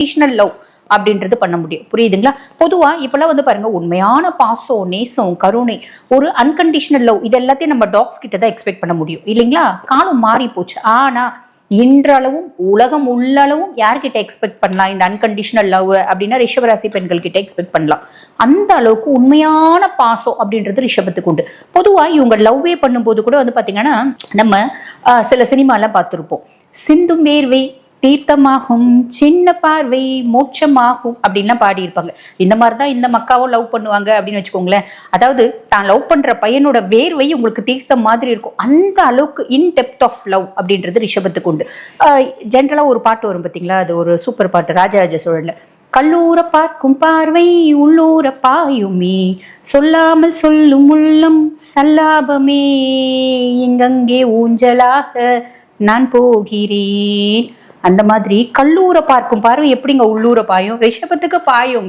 Conditional love அப்படின்றது பண்ண முடியும். புரியுதுங்களா? பொதுவாக இப்போல்லாம் வந்து பாருங்க உண்மையான பாசம் நேசம் கருணை ஒரு அன்கண்டிஷனல் லவ் இது எல்லாத்தையும் நம்ம டாக்ஸ் கிட்ட தான் எக்ஸ்பெக்ட் பண்ண முடியும். இல்லைங்களா? காலம் மாறி போச்சு. ஆனால் இன்றளவும் உலகம் உள்ளளவும் யார்கிட்ட எக்ஸ்பெக்ட் பண்ணலாம்? இந்த அன்கண்டிஷனல் லவ் அப்படின்னா ரிஷபராசி பெண்கள் கிட்ட எக்ஸ்பெக்ட் பண்ணலாம். அந்த அளவுக்கு உண்மையான பாசம் அப்படின்றது ரிஷபத்துக்கு உண்டு. பொதுவாக இவங்க லவ்வே பண்ணும்போது கூட வந்து பார்த்தீங்கன்னா நம்ம சில சினிமாலாம் பார்த்துருப்போம். சிந்தும் வேர்வை தீர்த்தமாகும் சின்ன பார்வை மோட்சமாகும் அப்படின்லாம் பாடியிருப்பாங்க. இந்த மாதிரி தான் இந்த மக்காவும் லவ் பண்ணுவாங்க அப்படின்னு வச்சுக்கோங்களேன். அதாவது தான் லவ் பண்ணுற பையனோட வேர்வை உங்களுக்கு தீர்த்தம் மாதிரி இருக்கும். அந்த அளவுக்கு இன் டெப்த் ஆஃப் லவ் அப்படின்றது ரிஷபத்துக்கு உண்டு. ஜென்ரலாக ஒரு பாட்டு வரும் பார்த்தீங்களா அது ஒரு சூப்பர் பாட்டு. ராஜராஜ சோழனில் கல்லூர பார்க்கும் பார்வை உள்ளூர பாயுமே சொல்லாமல் சொல்லும் உள்ளம் சல்லாபமே இங்கங்கே ஊஞ்சலாக நான் போகிறேன் அந்த மாதிரி கல்லூரை பார்க்கும் பார்வை எப்படிங்க உள்ளூர பாயும்? ரிஷபத்துக்கு பாயும்.